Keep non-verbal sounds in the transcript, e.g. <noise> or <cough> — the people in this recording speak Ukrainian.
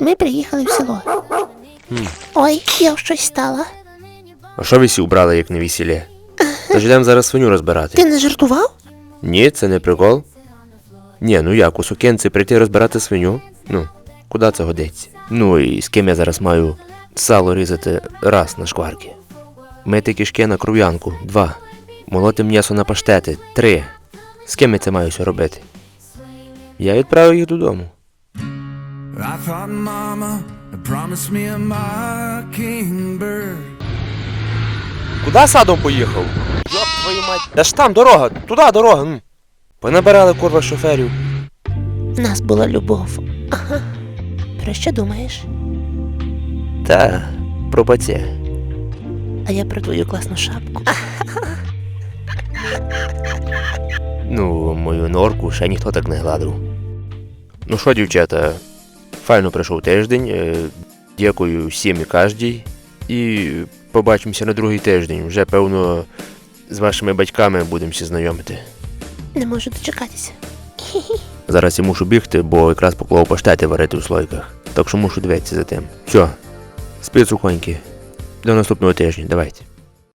Ми приїхали в село. Ой, я щось стала. А що ви всі убрали, як на весілля? Тож йдемо зараз свиню розбирати. Ти не жартував? Ні, це не прикол. Ні, ну як, у сукенці прийти розбирати свиню? Ну, куди це годиться? Ну і з ким я зараз маю сало різати раз на шкварки. Мити кишки на кров'янку два. Молоти м'ясо на паштети три. З ким я це маю все робити? Я відправив їх додому. I thought mama promised me a mockingbird. Куда садом поїхав? Йоп твою мать. Та ж там дорога, туди дорога. м. Понабирали курва шоферів. В нас була любов. Ага. Про що думаєш? Та про баце. А я про твою класну шапку. Ну, мою норку ще ніхто так не гладив. Ну що, дівчата, файно пройшов тиждень. е, Дякую всім і кожній. І побачимося на другий тиждень. Вже, певно, з вашими батьками будемося знайомити. Не можу дочекатися. <laughs> Зараз я мушу бігти, бо якраз поклав паштети варити у слойках. Так що мушу дивитися за тим. Все, спи сухоньки. До наступного тижня, давайте.